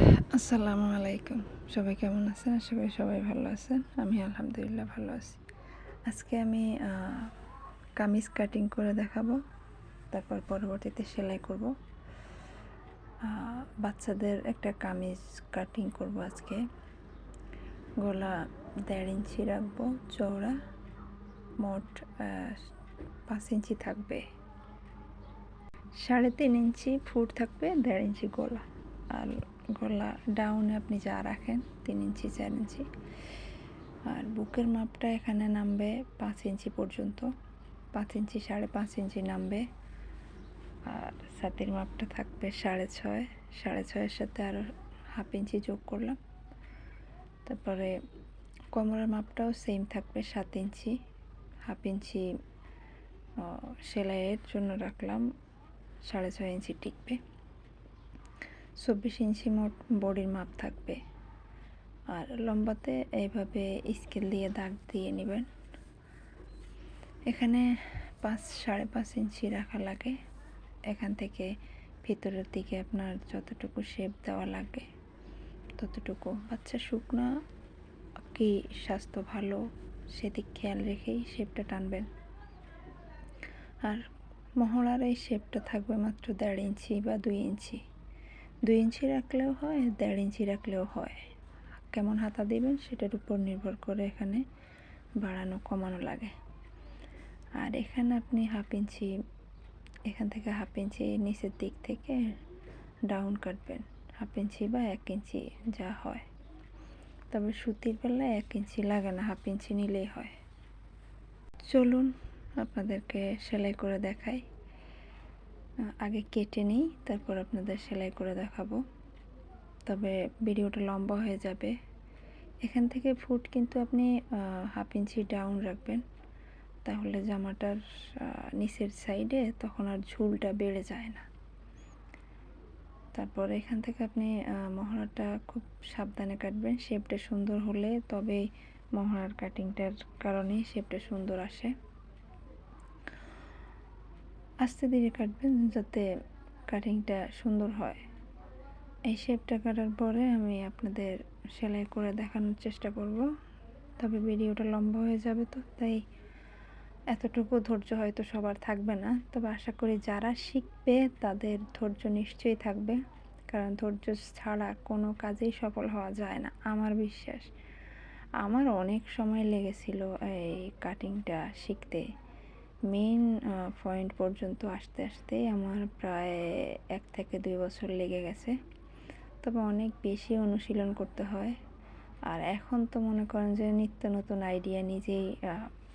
আসসালামু আলাইকুম। সবাই কেমন আছেন? আশা করি সবাই ভালো আছেন। আমি আলহামদুলিল্লাহ ভালো আছি। আজকে আমি কামিজ কাটিং করে দেখাবো। তারপর পরবর্তীতে সেলাই করব। বাচ্চাদের একটা কামিজ কাটিং করব আজকে। গলা দেড় ইঞ্চি রাখব, চওড়া। মোট পাঁচ ইঞ্চি থাকবে। সাড়ে তিন ইঞ্চি ফুট থাকবে, দেড় ইঞ্চি গলা। আর গলা ডাউনে আপনি যা রাখেন তিন ইঞ্চি, চার ইঞ্চি। আর বুকের মাপটা এখানে নামবে পাঁচ ইঞ্চি পর্যন্ত। পাঁচ ইঞ্চি, সাড়ে পাঁচ ইঞ্চি নামবে। আর ছাতির মাপটা থাকবে সাড়ে ছয়। সাড়ে ছয়ের সাথে আরও হাফ ইঞ্চি যোগ করলাম। তারপরে কোমরের মাপটাও সেম থাকবে সাত ইঞ্চি। হাফ ইঞ্চি সেলাইয়ের জন্য রাখলাম। সাড়ে ছয় ইঞ্চি টিকবে। চব্বিশ ইঞ্চি মোট বডির মাপ থাকবে। আর লম্বাতে এইভাবে স্কেল দিয়ে দাগ দিয়ে নেবেন। এখানে পাঁচ, সাড়ে পাঁচ ইঞ্চি রাখা লাগে। এখান থেকে ভিতরের দিকে আপনার যতটুকু শেপ দেওয়া লাগে, ততটুকু। বাচ্চা শুকনা কি স্বাস্থ্য ভালো, সেদিক খেয়াল রেখেই শেপটা টানবেন। আর মহড়ার এই শেপটা থাকবে মাত্র দেড় ইঞ্চি বা দুই ইঞ্চি। দুই ইঞ্চি রাখলেও হয়, দেড় ইঞ্চি রাখলেও হয়। কেমন হাতা দিবেন সেটার উপর নির্ভর করে এখানে বাড়ানো, কমানো লাগে। আর এখানে আপনি হাফ ইঞ্চি, এখান থেকে হাফ ইঞ্চি নিচের দিক থেকে ডাউন কাটবেন। হাফ ইঞ্চি বা এক ইঞ্চি যা হয়। তবে সুতির বেলায় এক ইঞ্চি লাগে না, হাফ ইঞ্চি নিলেই হয়। চলুন আপনাদেরকে সেলাই করে দেখাই। আগে কেটে নিই, তারপর আপনাদের সেলাই করে দেখাবো। তবে ভিডিওটা লম্বা হয়ে যাবে। এখান থেকে ফুট কিন্তু আপনি হাফ ইঞ্চি ডাউন রাখবেন। তাহলে জামাটার নিচের সাইডে তখন আর ঝুলটা বেড়ে যায় না। তারপর এখান থেকে আপনি মহড়াটা খুব সাবধানে কাটবেন। শেপটা সুন্দর হলে তবেই মহড়ার কাটিংটার কারণেই শেপটা সুন্দর আসে। আস্তে ধীরে কাটবেন যাতে কাটিংটা সুন্দর হয়। এই শেপটা কাটার পরে আমি আপনাদের সেলাই করে দেখানোর চেষ্টা করব। তবে ভিডিওটা লম্বা হয়ে যাবে তো, তাই এতটুকু ধৈর্য হয়তো সবার থাকবে না। তবে আশা করি যারা শিখবে তাদের ধৈর্য নিশ্চয়ই থাকবে। কারণ ধৈর্য ছাড়া কোনো কাজেই সফল হওয়া যায় না, আমার বিশ্বাস। আমার অনেক সময় লেগেছিল এই কাটিংটা শিখতে। মেন পয়েন্ট পর্যন্ত আসতে আসতে আমার প্রায় এক থেকে দুই বছর লেগে গেছে। তবে অনেক বেশি অনুশীলন করতে হয়। আর এখন তো মনে করেন যে নিত্য নতুন আইডিয়া নিজেই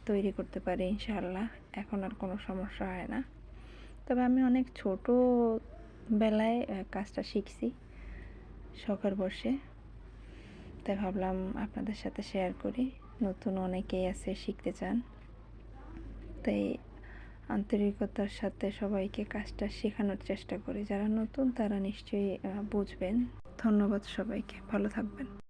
তৈরি করতে পারি ইনশাল্লাহ এখন আর কোনো সমস্যা হয় না। তবে আমি অনেক ছোট বেলায় কাজটা শিখছি শখের বসে। তাই ভাবলাম আপনাদের সাথে শেয়ার করি। নতুন অনেকেই আছে, শিখতে চান। তাই আন্তরিকতার সাথে সবাইকে কাজটা শেখানোর চেষ্টা করি। যারা নতুন তারা নিশ্চয়ই বুঝবেন। ধন্যবাদ সবাইকে। ভালো থাকবেন।